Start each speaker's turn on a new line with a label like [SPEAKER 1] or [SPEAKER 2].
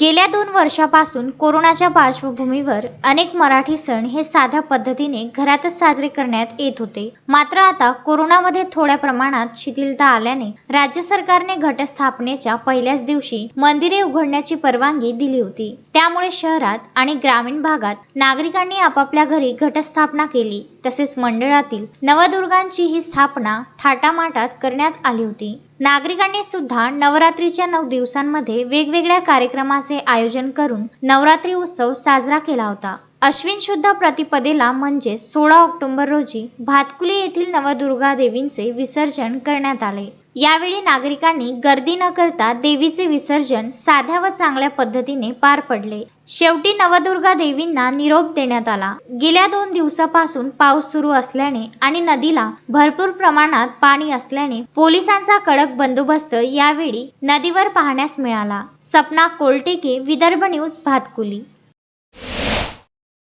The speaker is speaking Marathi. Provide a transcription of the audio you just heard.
[SPEAKER 1] गेल्या दोन वर्षापासून कोरोनाच्या पार्श्वभूमीवर अनेक मराठी सण हे साध्या पद्धतीने घरातच साजरे करण्यात येत होते. मात्र आता कोरोनामध्ये थोड्या प्रमाणात शिथिलता आल्याने राज्य सरकारने घटस्थापनेच्या पहिल्याच दिवशी मंदिरे उघडण्याची परवानगी दिली होती. त्यामुळे शहरात आणि ग्रामीण भागात नागरिकांनी आपापल्या घरी घटस्थापना केली. तसेच मंडळातील नवदुर्गांची ही स्थापना थाटामाटात करण्यात आली होती. नागरिकांनी सुद्धा नवरात्रीच्या नऊ दिवसांमध्ये वेगवेगळ्या कार्यक्रमाचे आयोजन करून नवरात्री उत्सव साजरा केला होता. अश्विन शुद्ध प्रतिपदेला म्हणजे सोळा ऑक्टोबर रोजी भातकुली येथील नवदुर्गा देवींचे विसर्जन करण्यात आले. यावेळी नागरिकांनी गर्दी न करता देवीचे विसर्जन साध्या व चांगल्या पद्धतीने पार पडले. शेवटी नवदुर्गा देवींना निरोप देण्यात आला. गेल्या दोन दिवसापासून पाऊस सुरू असल्याने आणि नदीला भरपूर प्रमाणात पाणी असल्याने पोलिसांचा कडक बंदोबस्त यावेळी नदीवर पाहण्यास मिळाला. सपना कोलटेके विदर्भ न्यूज भातकुली.